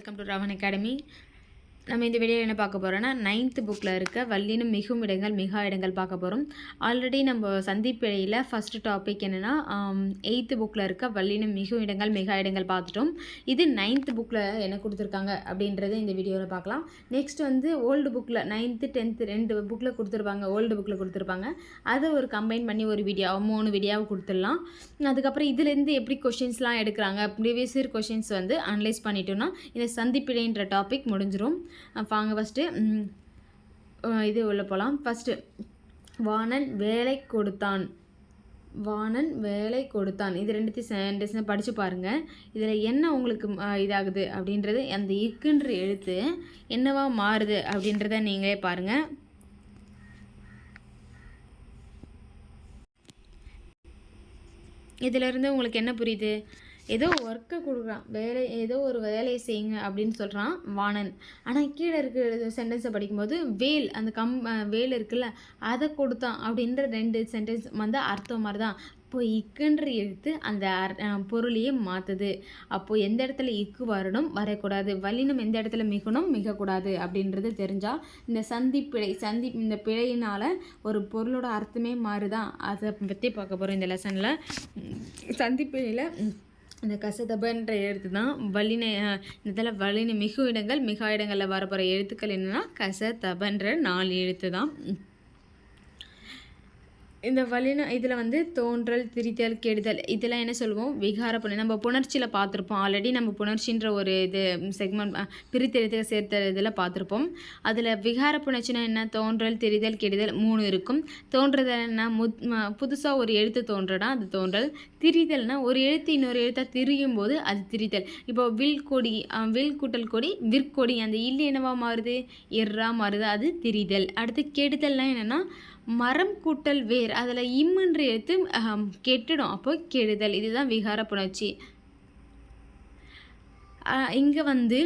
Welcome to Raavan academy நம்ம இந்த video என்ன பார்க்க போகிறோன்னா நைன்த்து புக்கில் இருக்க வள்ளினும் மிகும் இடங்கள் மிகா இடங்கள் பார்க்க போகிறோம் ஆல்ரெடி நம்ம சந்திப்பிழையில் ஃபஸ்ட்டு டாபிக் என்னென்னா எயித்து um, புக்கில் இருக்க வள்ளினும் மிகும் இடங்கள் மிகா இடங்கள் பார்த்துட்டோம். இது நைன்த்து புக்கில் என்ன கொடுத்துருக்காங்க அப்படின்றத இந்த வீடியோவில் பார்க்கலாம். நெக்ஸ்ட் வந்து ஓல்டு புக்கில் நைன்த்து டென்த்து ரெண்டு புக்கில் கொடுத்துருப்பாங்க ஓல்டு புக்கில் கொடுத்துருப்பாங்க. அதை ஒரு கம்பைன் பண்ணி ஒரு வீடியோ மூணு வீடியோவை கொடுத்துடலாம். அதுக்கப்புறம் இதுலேருந்து எப்படி கொஷின்ஸ்லாம் எடுக்கிறாங்க ப்ரீவியஸ் இயர் கொஷின்ஸ் வந்து அனலைஸ் பண்ணிட்டோம்னா இந்த சந்திப்பிழைன்ற டாபிக் முடிஞ்சிடும் வாங்க ஃபஸ்ட்டு இது உள்ள போகலாம் ஃபஸ்ட்டு வாணன் வேலை கொடுத்தான். வாணன் வேலை கொடுத்தான். இது ரெண்டுத்தையும் சென்டென்ஸ் படித்து பாருங்கள் இதில் என்ன உங்களுக்கு இதாகுது அப்படின்றது அந்த இக்குன்ற எழுத்து என்னவா மாறுது அப்படின்றத நீங்களே பாருங்கள் இதிலிருந்து உங்களுக்கு என்ன புரியுது? ஏதோ ஒர்க்கை கொடுக்குறான். வேலை ஏதோ ஒரு வேலையை செய்யுங்க அப்படின்னு சொல்கிறான் வாணன். ஆனால் கீழே இருக்கிற சென்டென்ஸை படிக்கும்போது வேல் அந்த கம் வேல் இருக்குல்ல அதை கொடுத்தான் அப்படின்ற ரெண்டு சென்டென்ஸ் வந்து அர்த்தம் மாதிரி தான் இப்போ இக்குன்ற எழுத்து அந்த அர்- பொருளையே மாற்றுது அப்போது எந்த இடத்துல இக்கு வரணும்? வரக்கூடாது. வல்லினம் எந்த இடத்துல மிகணும்? மிகக்கூடாது அப்படின்றது தெரிஞ்சால் இந்த சந்தி பிழை சந்தி இந்த பிழையினால் ஒரு பொருளோட அர்த்தமே மாறுதான். அதை பற்றி பார்க்க போகிறோம் இந்த லெசனில் சந்தி பிழையில் இந்த கசதபன்ற எழுத்து தான் வலினை இதில் வலினை மிகு இடங்கள் மிகா இடங்களில் வரப்போகிற எழுத்துக்கள் என்னென்னா கசதபன்ற நாலு எழுத்து தான் இந்த வலின இதில் வந்து தோன்றல் திரித்தல் கெடுதல் இதெல்லாம் என்ன சொல்லுவோம்? விகார புணர் நம்ம புணர்ச்சியில் பார்த்துருப்போம். ஆல்ரெடி நம்ம புணர்ச்சின்ற ஒரு இது செக்மெண்ட் பிரித்தெடுத்து சேர்த்த இதில் பார்த்துருப்போம். அதில் விகார புணர்ச்சினா என்ன? தோன்றல் திரிதல் கெடுதல் மூணு இருக்கும். தோன்றுதல் என்ன முத் புதுசாக ஒரு எழுத்து தோன்றனா அது தோன்றல். திரிதல்னால் ஒரு எழுத்து இன்னொரு எழுத்தாக திரியும் போது அது திரிதல். இப்போ வில் கொடி வில் கூட்டல் கொடி விற்கொடி அந்த இல்லு என்னவா மாறுது? எர்ரா மாறுது அது திரிதல். அடுத்து கெடுதல்னால் என்னென்னா மரம் கூட்டல் வேர் அதில் இம்முன்ற எடுத்து கெட்டிடும் கெட்டுடும். அப்போ கெடுதல். இதுதான் விகார புணர்ச்சி. இங்கே வந்து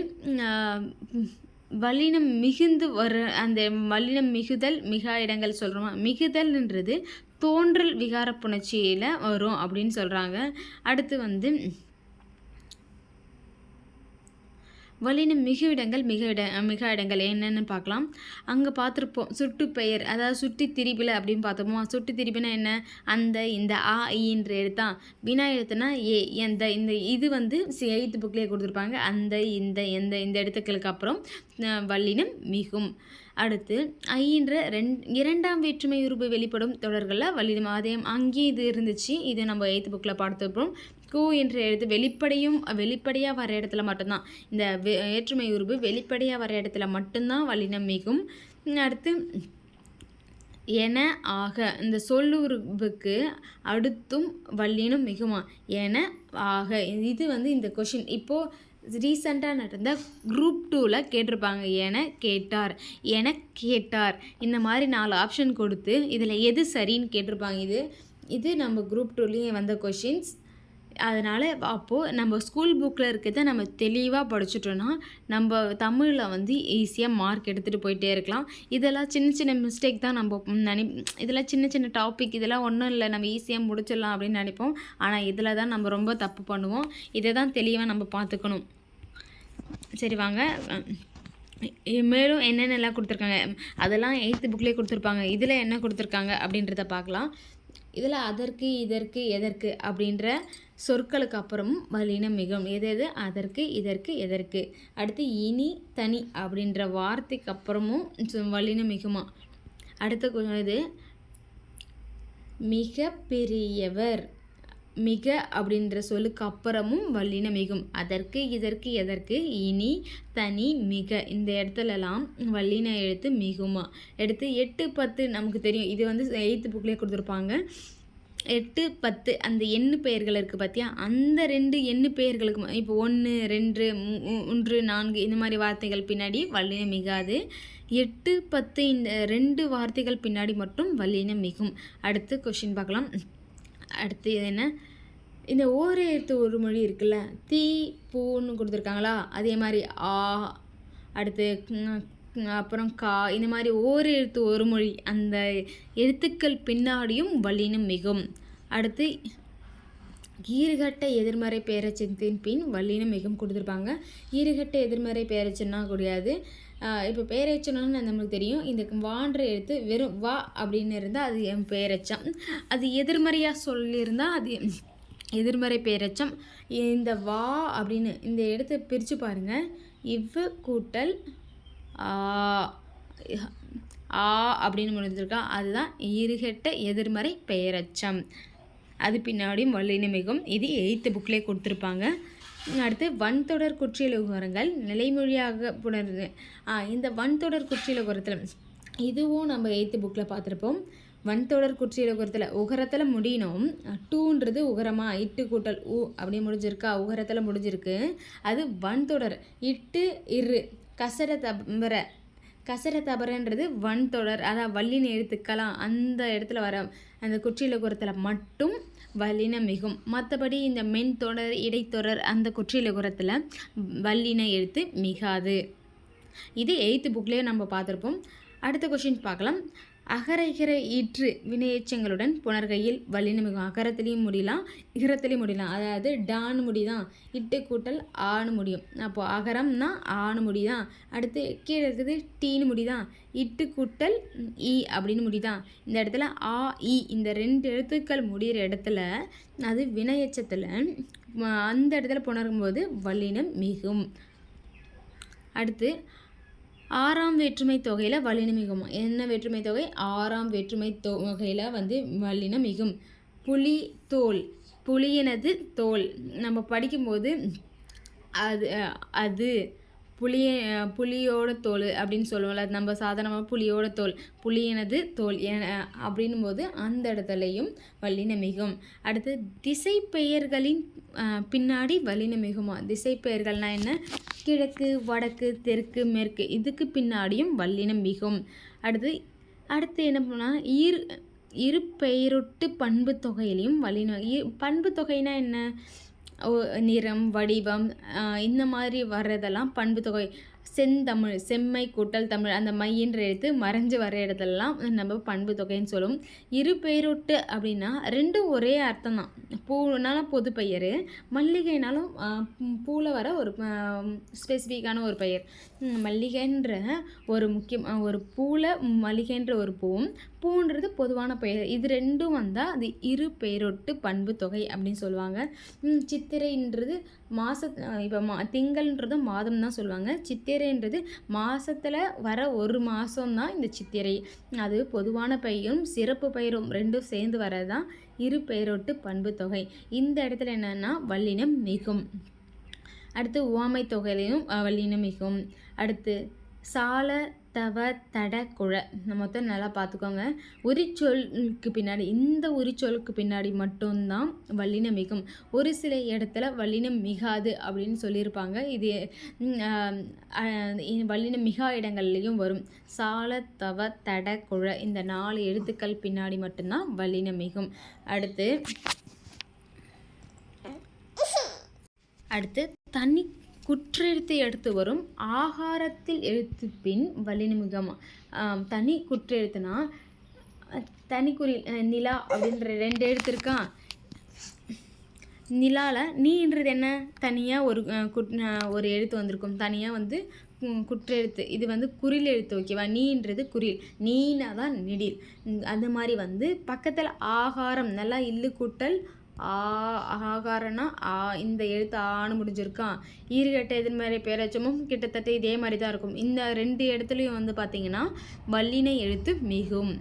வலினம் மிகுந்து வர அந்த வலினம் மிகுதல் மிகா இடங்கள் சொல்கிறோமா மிகுதல்ன்றது தோன்றல் விகார புணர்ச்சியில் வரும் அப்படின்னு சொல்கிறாங்க அடுத்து வந்து வல்லினம் மிகு இடங்கள் மிக இட மிக இடங்கள் என்னென்னு பார்க்கலாம். அங்கே பார்த்துருப்போம் சுட்டு பெயர் அதாவது சுட்டி திரிபில் அப்படின்னு பார்த்தோமோ? சுட்டி திரிபினா என்ன? அந்த இந்த ஆ ஈன்ற எழுத்தான் வினா எழுத்துனா ஏ எந்த இந்த இது வந்து எயித்து புக்லேயே கொடுத்துருப்பாங்க. அந்த இந்த எந்த இந்த எழுத்துக்களுக்கு அப்புறம் வல்லினம் மிகும். அடுத்து ஐன்ற ரெண் இரண்டாம் வேற்றுமை உருபு வெளிப்படும் தொடர்களில் வல்லினம் அதே அங்கேயும் இது இருந்துச்சு. இது நம்ம எயித்து புக்கில் பார்த்துருப்போம். கு என்ற எழுத்து வெளிப்படையும் வெளிப்படையாக வர இடத்துல மட்டும்தான். இந்த ஏற்றுமை வேற்றுமை உருபு வெளிப்படையாக வர இடத்துல மட்டும்தான் வல்லினம் மிகும். அடுத்து என ஆக இந்த சொல்லுருவுக்கு அடுத்தும் வல்லினம் மிகுமா? என ஆக. இது வந்து இந்த கொஷின் இப்போது ரீசண்டாக நடந்த குரூப் டூவில் கேட்டிருப்பாங்க. என கேட்டார் என கேட்டார். இந்த மாதிரி நாலு ஆப்ஷன் கொடுத்து இதில் எது சரின்னு கேட்டிருப்பாங்க. இது இது நம்ம குரூப் டூலேயும் வந்த கொஷின்ஸ் அதனால் அப்போது நம்ம ஸ்கூல் புக்கில் இருக்கிறத நம்ம தெளிவாக படிச்சுட்டோன்னா நம்ம தமிழில் வந்து ஈஸியாக மார்க் எடுத்துகிட்டு போயிட்டே இருக்கலாம். இதெல்லாம் சின்ன சின்ன மிஸ்டேக் தான் நம்ம நினை இதெல்லாம் சின்ன சின்ன டாபிக் இதெல்லாம் ஒன்றும் இல்லை நம்ம ஈஸியாக முடிச்சிடலாம் அப்படின்னு நினைப்போம். ஆனால் இதில் தான் நம்ம ரொம்ப தப்பு பண்ணுவோம். இதை தான் தெளிவாக நம்ம பார்த்துக்கணும். சரி வாங்க. மேலும் என்னென்னலாம் கொடுத்துருக்காங்க? அதெல்லாம் எயித்து புக்லேயே கொடுத்துருப்பாங்க. இதில் என்ன கொடுத்துருக்காங்க அப்படின்றத பார்க்கலாம். இதில் அதற்கு இதற்கு எதற்கு அப்படின்ற சொற்களுக்கு அப்புறமும் வல்லினம் மிகும் எது எது அதற்கு இதற்கு எதற்கு? அடுத்து இனி தனி அப்படின்ற வார்த்தைக்கு அப்புறமும் சு- வல்லினம் மிகுமா அடுத்த இது. மிக பெரியவர் மிக அப்படின்ற சொல்லுக்கு அப்புறமும் வல்லினம் மிகும் அதற்கு இதற்கு எதற்கு? இனி தனி மிக. இந்த இடத்துலலாம் வல்லின எழுத்து மிகுமா? எடுத்து எட்டு பத்து நமக்கு தெரியும். இது வந்து எயித்து புக்லேயே கொடுத்துருப்பாங்க. எட்டு பத்து அந்த எண்ணு பெயர்கள் இருக்குது பார்த்தியா அந்த ரெண்டு எண்ணு பெயர்களுக்கு ம- இப்போ ஒன்று ரெண்டு ஒன்று நான்கு இந்த மாதிரி வார்த்தைகள் பின்னாடி வல்லினம் மிகாது. எட்டு பத்து இந்த ரெண்டு வார்த்தைகள் பின்னாடி மட்டும் வல்லினம் மிகும். அடுத்து கொஷின் பார்க்கலாம். அடுத்து இது என்ன? இந்த ஓர் எழுத்து ஒரு மொழி இருக்குல்ல தீ பூன்னு கொடுத்துருக்காங்களா? அதே மாதிரி ஆ அடுத்து அப்புறம் கா இந்த மாதிரி ஓர் எழுத்து ஒரு மொழி அந்த எழுத்துக்கள் பின்னாடியும் வல்லினம் மிகும். அடுத்து ஈறுகட்ட எதிர்மறை பேரச்சத்தின் பின் வல்லினம் மிகவும் கொடுத்துருப்பாங்க. ஈறுகட்ட எதிர்மறை பேரச்சன்னா கிடையாது. இப்போ பெயரெச்சனம்னு நம்மளுக்கு தெரியும். இந்த வான்ற எழுத்து வெறும் வா அப்படின்னு இருந்தால் அது என் பேரச்சம். அது எதிர்மறையாக சொல்லியிருந்தால் அது எதிர்மறை பேரச்சம். இந்த வா அப்படின்னு இந்த இடத்த பிரித்து பாருங்கள் இவ்வு கூட்டல் ஆ ஆ அப்படின்னு முடிஞ்சிருக்கா. அதுதான் ஈறுகெட்ட எதிர்மறை பெயரச்சம் அது பின்னாடியும் வல்லினமிகும் இது எயித்து புக்கிலே கொடுத்துருப்பாங்க. அடுத்து வன்தொடர் குற்றியல் உகரங்கள் நிலைமொழியாக புணர்ந்து இந்த வன்தொடர் குற்றியல் உகரத்தில் இதுவும் நம்ம எயித்து புக்கில் பார்த்துருப்போம். வன்தொடர் குற்றியல் உகரத்தில் உகரத்தில் முடியணும். டூன்றது உகரமாக இட்டு கூட்டல் ஊ அப்படி முடிஞ்சிருக்கா உகரத்தில் முடிஞ்சிருக்கு. அது வன்தொடர் இட்டு இரு கசர தபர கசர தபரன்றது வன்தொடர் அதான் வல்லின எழுத்துக்கலாம் அந்த இடத்துல வர அந்த குற்றியல் மட்டும் வல்லின மிகும். மற்றபடி இந்த மென் தொடர் இடைத்தொடர் அந்த குற்றிலகுரத்தில் வல்லின எழுத்து மிகாது. இது எயித்து புக்லேயே நம்ம பார்த்துருப்போம். அடுத்த கொஷின் பார்க்கலாம். அகர இகர ஈற்று வினையச்சங்களுடன் புணர்கையில் வல்லினமிகும் அகரத்துலேயும் முடியலாம் இகரத்துலேயும் முடியலாம் அதாவது டான்னு முடிதான் இட்டு கூட்டல் ஆணு முடியும். அப்போது அகரம்னா ஆணு முடிதான். அடுத்து கீழே இருக்குது டீன்னு முடிதான் இட்டு கூட்டல் இ அப்படின்னு முடிதான். இந்த இடத்துல ஆ இ இந்த ரெண்டு எழுத்துக்கள் முடிகிற இடத்துல அது வினையச்சத்தில் அந்த இடத்துல புணரும்போது வல்லினம் மிகும். அடுத்து ஆறாம் வேற்றுமை தொகையில் வலினம் மிகும் என்ன வேற்றுமை தொகை? ஆறாம் வேற்றுமை தொகையில் வந்து வல்லினம் மிகும் புலி தோல். புலியினது தோல். நம்ம படிக்கும்போது அது அது புளிய புளியோட தோல் அப்படின்னு சொல்லுவோம்ல. நம்ம சாதாரணமாக புளியோட தோல். புளியனது தோல். அப்படின்னும் போது அந்த இடத்துலையும் வல்லின மிகும் அடுத்து திசை பெயர்களின் பின்னாடி வல்லின மிகுமா திசை பெயர்கள்னால் என்ன? கிழக்கு வடக்கு தெற்கு மேற்கு இதுக்கு பின்னாடியும் வல்லினம் மிகும். அடுத்து அடுத்து என்ன பண்ணால் ஈர் இரு பெயரொட்டு பண்பு தொகையிலையும் வல்லினம் பண்பு தொகைனா என்ன? நிறம் வடிவம் இந்த மாதிரி வர்றதெல்லாம் பண்பு தொகை. செந்தமிழ் செம்மை கூட்டல் தமிழ் அந்த மையின்ற எழுத்து மறைஞ்சு வர இடத்துலலாம் நம்ம பண்பு தொகைன்னு சொல்லுவோம் இரு பெயரொட்டு அப்படின்னா ரெண்டும் ஒரே அர்த்தம் தான் பூனாலும் பொது பெயர் மல்லிகைனாலும் பூவில் வர ஒரு ஸ்பெசிஃபிக்கான ஒரு பெயர். மல்லிகைன்ற ஒரு முக்கியம் ஒரு பூவில் மல்லிகைன்ற ஒரு பூவும் பூன்றது பொதுவான பெயர். இது ரெண்டும் வந்தால் அது இரு பெயரொட்டு பண்பு தொகை அப்படின்னு சொல்லுவாங்க. சித்திரைன்றது மாத இப்போ மா திங்கள்ன்றது மாதம் தான் சொல்லுவாங்க. சித்திரை சித்திரைன்றது மாதத்தில் வர ஒரு மாதம்தான் இந்த சித்திரை. அது பொதுவான பயிரும் சிறப்பு பயிரும் ரெண்டும் சேர்ந்து வரது தான் இரு பெயரொட்டு பண்பு தொகை. இந்த இடத்துல என்னென்னா வல்லினம் மிகும். அடுத்து உவமை தொகையிலையும் வல்லினம் மிகும். அடுத்து சால தவ தட குழ. நம்ம மொத்தம் நல்லா பார்த்துக்கோங்க. உரிச்சொலுக்கு பின்னாடி இந்த உரிச்சொலுக்கு பின்னாடி மட்டும்தான் வல்லினம் மிகும். ஒரு சில இடத்துல வல்லினம் மிகாது அப்படின்னு சொல்லியிருப்பாங்க. இது வல்லினம் மிகா இடங்கள்லையும் வரும். சால தவ தட குழ. இந்த நாலு எழுத்துக்கள் பின்னாடி மட்டும்தான் வல்லினம் மிகும். அடுத்து அடுத்து தனி குற்றெழுத்து எடுத்து வரும் ஆகாரத்தில் எழுத்து பின் வலிநிமிகம். தனி குற்றெழுத்துனா தனி நிலா அப்படின்ற ரெண்டு எழுத்து இருக்கா? நிலாவில் நீன்றது என்ன? தனியாக ஒரு ஒரு எழுத்து வந்திருக்கும். தனியாக வந்து குற்றெழுத்து. இது வந்து குறில் எழுத்து ஓகேவா நீன்றது குறில். நீனா தான் நெடில். அந்த மாதிரி வந்து பக்கத்தில் ஆகாரம் நல்லா இல்லு கூட்டல் ஆ ஆகாரனா ஆ இந்த எழுத்து ஆன்னு முடிஞ்சிருக்கான் ஈறுகட்ட எதிர்மறை பேரச்சமும் கிட்டத்தட்ட இதே மாதிரி தான் இருக்கும். இந்த ரெண்டு இடத்துலையும் வந்து பார்த்திங்கன்னா வல்லினை எழுத்து மிகும்.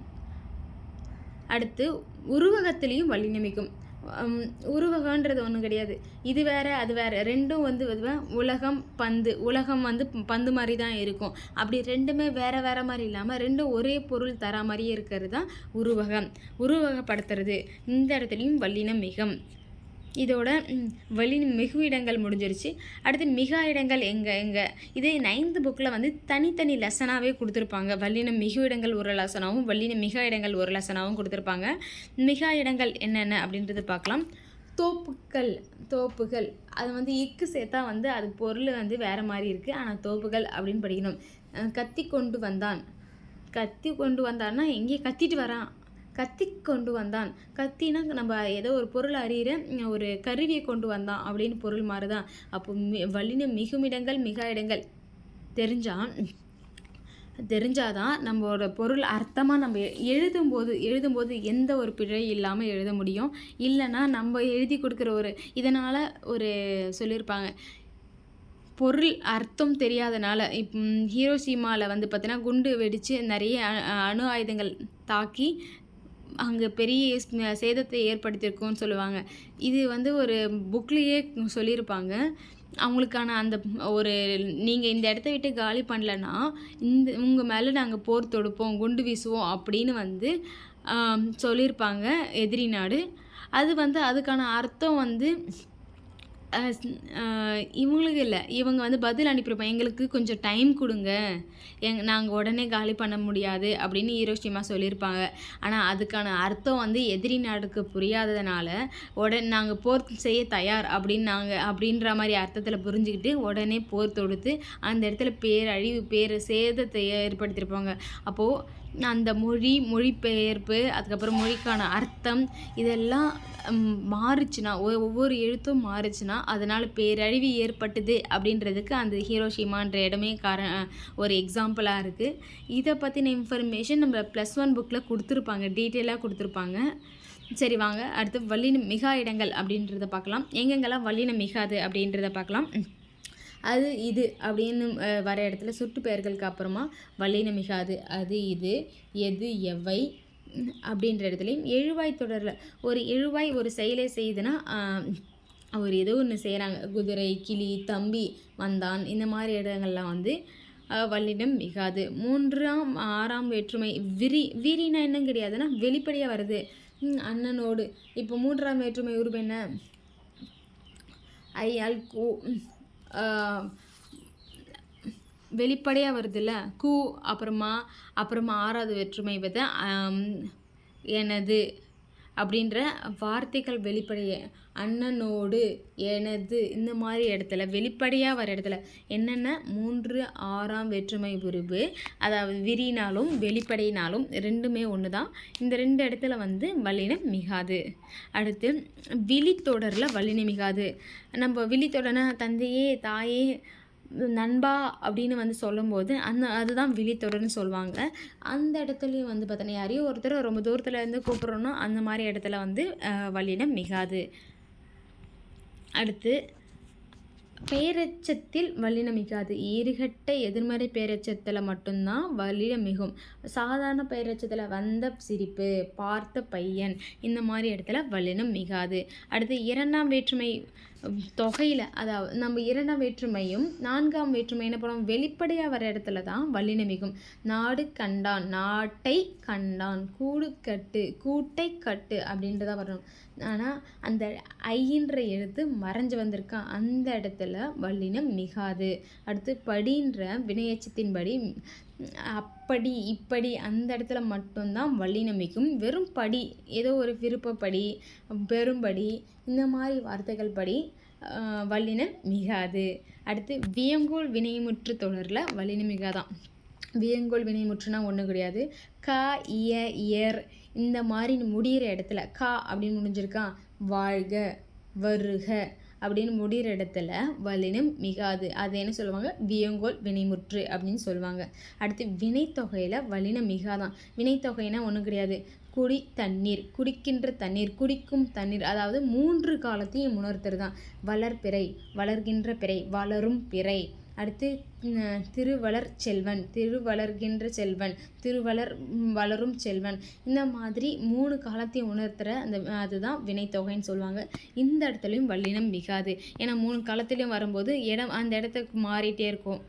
அடுத்து உருவகத்திலையும் வல்லினை மிகும். உருவகன்றது ஒன்றும் கிடையாது. இது வேறு அது வேறு. ரெண்டும் வந்து உலகம் பந்து. உலகம் வந்து பந்து மாதிரி தான் இருக்கும். அப்படி ரெண்டுமே வேறு வேறு மாதிரி இல்லாமல் ரெண்டும் ஒரே பொருள் தர மாதிரியே இருக்கிறது தான் உருவகம். உருவகப்படுத்துறது. இந்த இடத்துலையும் வல்லினம் மிகம். இதோட வெளி மிகு இடங்கள் முடிஞ்சிருச்சு. அடுத்து மிகா இடங்கள் எங்கே எங்கே? இதே நைன்த்து புக்கில் வந்து தனித்தனி லெசனாகவே கொடுத்துருப்பாங்க. வல்லினம் மிகு இடங்கள் ஒரு லெசனாகவும் வல்லினம் மிகா இடங்கள் ஒரு லெசனாகவும் கொடுத்துருப்பாங்க. மிகா இடங்கள் என்னென்ன அப்படின்றது பார்க்கலாம். தோப்புக்கள் தோப்புகள். அது வந்து இக்கு சேர்த்தா வந்து அது பொருள் வந்து வேறு மாதிரி இருக்குது ஆனால் தோப்புகள் அப்படின்னு படிக்கணும். கத்தி கொண்டு வந்தான். கத்தி கொண்டு வந்தான்னா எங்கேயே கத்திட்டு வரான். கத்தி கொண்டு வந்தான். கத்தினா நம்ம ஏதோ ஒரு பொருள் அறிகிற ஒரு கருவியை கொண்டு வந்தான் அப்படின்னு பொருள் மாறுதான் அப்போ வலின மிகுமிடங்கள் மிக இடங்கள். தெரிஞ்சால் தெரிஞ்சாதான் நம்மளோட பொருள் அர்த்தமாக நம்ம எழுதும்போது எழுதும்போது எந்த ஒரு பிழை இல்லாமல் எழுத முடியும். இல்லைன்னா நம்ம எழுதி கொடுக்குற ஒரு இதனால் ஒரு சொல்லியிருப்பாங்க. பொருள் அர்த்தம் தெரியாதனால இப் ஹீரோஷிமாவில் வந்து பார்த்தீங்கன்னா குண்டு வெடித்து நிறைய அணு ஆயுதங்கள் தாக்கி அங்கே பெரிய சேதத்தை ஏற்படுத்தியிருக்கும்னு சொல்லுவாங்க. இது வந்து ஒரு புக்லேயே சொல்லியிருப்பாங்க. அவங்களுக்கான அந்த ஒரு நீங்கள் இந்த இடத்த விட்டு காலி பண்ணலன்னா இந்த உங்கள் மேலே நாங்கள் போர் தொடுப்போம் குண்டு வீசுவோம் அப்படின்னு வந்து சொல்லியிருப்பாங்க எதிரி நாடு. அது வந்து அதுக்கான அர்த்தம் வந்து இவங்களுக்கு இல்லை. இவங்க வந்து பதில் அனுப்பியிருப்போம் எங்களுக்கு கொஞ்சம் டைம் கொடுங்க. எங் நாங்கள் உடனே காலி பண்ண முடியாது அப்படின்னு ஈரோஷிமா சொல்லியிருப்பாங்க. ஆனால் அதுக்கான அர்த்தம் வந்து எதிரி நாடுக்கு புரியாததுனால உடனே நாங்கள் போர் செய்ய தயார் அப்படின்னு நாங்கள் அப்படின்ற மாதிரி அர்த்தத்தில் புரிஞ்சுக்கிட்டு உடனே போர் தொடுத்து அந்த இடத்துல பேரழிவு பேர் சேதத்தை ஏற்படுத்தியிருப்பாங்க. அப்போது அந்த மொழி மொழிபெயர்ப்பு அதுக்கப்புறம் மொழிக்கான அர்த்தம் இதெல்லாம் மாறுச்சுன்னா ஒவ்வொரு எழுத்தும் மாறுச்சுன்னா அதனால் பேரழிவு ஏற்பட்டுது அப்படின்றதுக்கு அந்த ஹீரோஷிமான்ற இடமே கார ஒரு எக்ஸாம்பிளாக இருக்குது இதை பற்றின இன்ஃபர்மேஷன் நம்ம ப்ளஸ் ஒன் புக்கில் கொடுத்துருப்பாங்க டீட்டெயிலாக கொடுத்துருப்பாங்க. சரி வாங்க. அடுத்து வல்லின மிகா இடங்கள் அப்படின்றத பார்க்கலாம். எங்கெங்கெல்லாம் வல்லின மிகாது அப்படின்றத பார்க்கலாம். அது இது அப்படின்னு வர இடத்துல சுட்டு பெயர்களுக்கு அப்புறமா வல்லினம் மிகாது அது இது எது எவை அப்படின்ற இடத்துலையும் எழுவாய் தொடரில் ஒரு எழுவாய் ஒரு செயலை செய்யுதுன்னா அவர் ஏதோ ஒன்று செய்கிறாங்க குதிரை கிளி தம்பி வந்தான் இந்த மாதிரி இடங்கள்லாம் வந்து வல்லிடம் மிகாது. மூன்றாம் ஆறாம் வேற்றுமை விரி விரினா என்னன்னு கிடையாதுன்னா வெளிப்படையாக வருது. அண்ணனோடு. இப்போ மூன்றாம் வேற்றுமை உருவம் என்ன? ஐ அல் கூ வெளிப்படையாக வருதுல்ல? கூ அப்புறமா அப்புறமா ஆறாவது வேற்றுமை வந்து எனது அப்படின்ற வார்த்தைகள் வெளிப்படைய அண்ணனோடு எனது இந்த மாதிரி இடத்துல வெளிப்படையாக வர இடத்துல என்னென்ன? மூன்று ஆறாம் வேற்றுமை உருவு அதாவது விரினாலும் வெளிப்படையினாலும் ரெண்டுமே ஒன்று தான் இந்த ரெண்டு இடத்துல வந்து வல்லினம் மிகாது. அடுத்து விழித்தொடரில் வல்லினம் மிகாது. நம்ம விழித்தொடர்னா தந்தையே தாயே நண்பா அப்படின்னு வந்து சொல்லும்போது அந்த அதுதான் விழித்தொடர்னு சொல்லுவாங்க. அந்த இடத்துலையும் வந்து பார்த்தோன்னா யாரையும் ஒருத்தர் ரொம்ப தூரத்தில் இருந்து கூப்பிட்றோன்னா அந்த மாதிரி இடத்துல வந்து வல்லினம் மிகாது. அடுத்து பேரச்சத்தில் வலினம் மிகாது ஈறுகட்ட எதிர்மறை பேரச்சத்தில் மட்டும்தான் வல்லினம் மிகும் சாதாரண பேரச்சத்தில் வந்த சிரிப்பு பார்த்த பையன் இந்த மாதிரி இடத்துல வலினம் மிகாது அடுத்து இரண்டாம் வேற்றுமை தொகையில் அதாவது நம்ம இரண்டாம் வேற்றுமையும் நான்காம் வேற்றுமை என்ன பண்ணுவோம் வெளிப்படையாக வர இடத்துல தான் வல்லினமிகும். நாடு கண்டான் நாட்டை கண்டான் கூடு கட்டு கூட்டை கட்டு அப்படின்றதான் வரணும். ஆனால் அந்த ஐன்ற எழுத்து மறைஞ்சு வந்திருக்கான் அந்த இடத்துல வல்லினம் மிகாது. அடுத்து படின்ற வினையச்சத்தின்படி அப்படி இப்படி அந்த இடத்துல மட்டும்தான் வல்லினமிக்கும் வெறும் படி ஏதோ ஒரு விருப்பப்படி பெரும்படி இந்த மாதிரி வார்த்தைகள் படி வல்லினம் மிகாது. அடுத்து வியங்கோல் வினைமுற்று தொடரில் வல்லினம் மிகாதான். வியங்கோல் வினைமுற்றுனா ஒன்றும் கிடையாது. க இய இயர் இந்த மாதிரி முடிகிற இடத்துல கா அப்படின்னு முடிஞ்சிருக்கான் வாழ்க வருக. அப்படின்னு முடிகிற இடத்துல வலினம் மிகாது. அது என்ன சொல்லுவாங்க? வியங்கோல் வினைமுற்று அப்படின்னு சொல்லுவாங்க. அடுத்து வினைத்தொகையில் வலினம் மிகாதான். வினைத்தொகைனா ஒன்றும் கிடையாது. குடி தண்ணீர் குடிக்கின்ற தண்ணீர் குடிக்கும் தண்ணீர் அதாவது மூன்று காலத்தையும் உணர்த்துறது தான் வளர்பிறை வளர்கின்ற பிறை வளரும் பிறை. அடுத்து திருவளர் செல்வன் திருவளர்கின்ற செல்வன் திருவளர் வளரும் செல்வன். இந்த மாதிரி மூணு காலத்தையும் உணர்த்துகிற அந்த அதுதான் வினைத்தொகைன்னு சொல்லுவாங்க. இந்த இடத்துலையும் வல்லினம் மிகாது. ஏன்னா மூணு காலத்துலேயும் வரும்போது இடம் அந்த இடத்துக்கு மாறிட்டே இருக்கும்.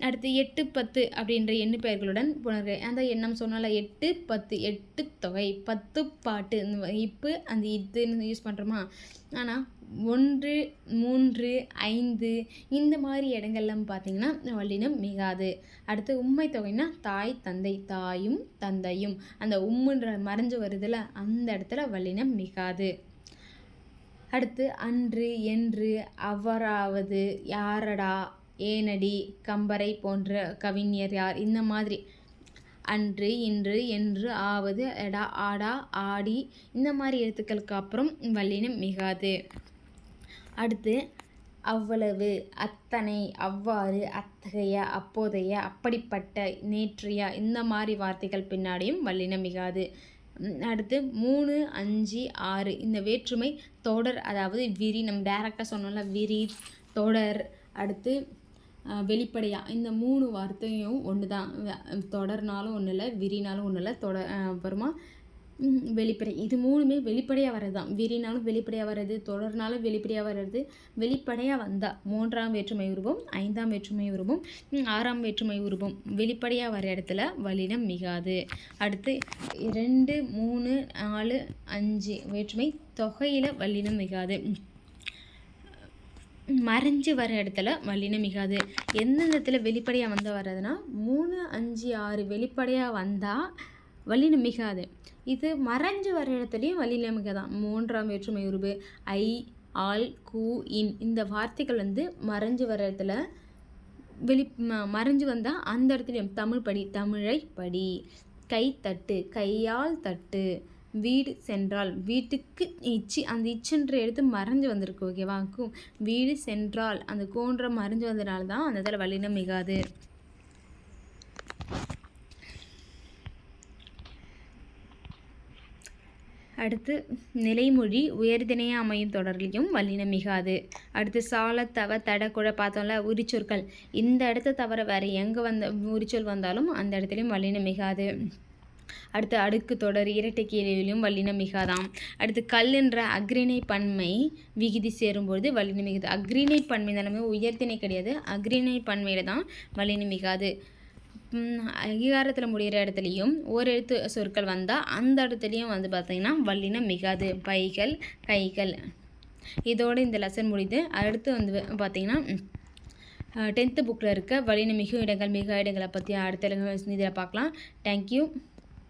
அடுத்து எட்டு பத்து அப்படின்ற எண்ணு பெயர்களுடன் புணர்க. அந்த எண்ணம் சொன்னால எட்டு பத்து எட்டு தொகை. பத்து பாட்டு. இப்போ அந்த இதுன்னு யூஸ் பண்ணுறோமா ஆனால் ஒன்று மூன்று ஐந்து இந்த மாதிரி இடங்கள்லாம் பார்த்திங்கன்னா வல்லினம் மிகாது. அடுத்து உண்மை தொகைன்னா தாய் தந்தை தாயும் தந்தையும். அந்த உம்முன்ற மறைஞ்சு வருதுல அந்த இடத்துல வல்லினம் மிகாது. அடுத்து அன்று என்று அவராவது யாரடா ஏனடி கம்பரை போன்ற கவிஞர் யார்? இந்த மாதிரி. அன்று இன்று என்று ஆவது எடா ஆடா ஆடி. இந்த மாதிரி எழுத்துக்களுக்கு அப்புறம் வல்லினம் மிகாது. அடுத்து அவ்வளவு அத்தனை அவ்வாறு அத்தகைய அப்போதைய அப்படிப்பட்ட நேற்றைய இந்த மாதிரி வார்த்தைகள் பின்னாடியும் வல்லினம் மிகாது. அடுத்து மூணு அஞ்சு ஆறு. இந்த வேற்றுமை தொடர் அதாவது விரி நம்ம டேரெக்டாக சொன்னோம்ல விரி தொடர். அடுத்து வெளிப்படையாக இந்த மூணு வார்த்தையும் ஒன்று தான் தொடர்னாலும் ஒன்றும் இல்லை விரினாலும் ஒன்றும் இல்லை தொடர் அப்புறமா வெளிப்படை. இது மூணுமே வெளிப்படையாக வர்றது தான் விரினாலும் வெளிப்படையாக வர்றது தொடர்னாலும் வெளிப்படையாக வர்றது வெளிப்படையாக வந்தால் மூன்றாம் வேற்றுமை உருவம் ஐந்தாம் வேற்றுமை உருவம் ஆறாம் வேற்றுமை உருவம் வெளிப்படையாக வர இடத்துல வலினம் மிகாது. அடுத்து ரெண்டு மூணு நாலு அஞ்சு வேற்றுமை தொகையில் வல்லினம் மிகாது. மறைஞ்சு வர இடத்துல வலினம் மிகாது. எந்தெந்த இடத்துல வெளிப்படையாக வந்து வர்றதுன்னா மூணு அஞ்சு ஆறு வெளிப்படையாக வந்தால் வலினம் மிகாது. இது மறைஞ்சு வர இடத்துலையும் வல்லினம் மிகாதான். மூன்றாம் வேற்றுமை உருவு ஐ ஆல் கூ இன் இந்த வார்த்தைகள் வந்து மறைஞ்சு வர இடத்துல வெளி மறைஞ்சு வந்தால் அந்த இடத்துலையும் தமிழ் படி தமிழை படி. கை தட்டு கையால் தட்டு. வீடு சென்றால் வீட்டுக்கு இச்சு அந்த இச்சுன்ற எடுத்து மறைஞ்சு வந்திருக்கு ஓகேவா வீடு சென்றால் அந்த கோன்ற மறைஞ்சு வந்ததுனால தான் அந்த இதில் வல்லினம் மிகாது. அடுத்து நிலைமொழி உயர்திணையாக அமையும் தொடர்லையும் வல்லினம் மிகாது. அடுத்து சால தவ தட குழ பார்த்தோம்ல உரிச்சொற்கள். இந்த இடத்த தவிர வேறு எங்கே வந்த உரிச்சொல் வந்தாலும் அந்த இடத்துலையும் வல்லினம் மிகாது. அடுத்து அடுக்கு தொடர் இரட்டை கேள்வியிலும் வல்லினம் மிகாதாம். அடுத்து கல் என்ற அக்ரிணை பன்மை விகுதி சேரும்பொழுது வல்லினம் மிகுது. அக்ரிணை பன்மை தானே உயர்த்தினை கிடையாது. அக்ரிணை பன்மையில் தான் வல்லினம் மிகாது. அங்கீகாரத்தில் முடிகிற இடத்துலையும் ஒரு எழுத்து சொற்கள் வந்தால் அந்த இடத்துலையும் வந்து பார்த்திங்கன்னா வல்லினம் மிகாது. பைகள் கைகள். இதோடு இந்த லெசன் முடியுது அடுத்து வந்து பார்த்திங்கன்னா டென்த்து புக்கில் இருக்க வலின மிகு இடங்கள் மிக இடங்களை பற்றி அடுத்த இதில் பார்க்கலாம். தேங்க்யூ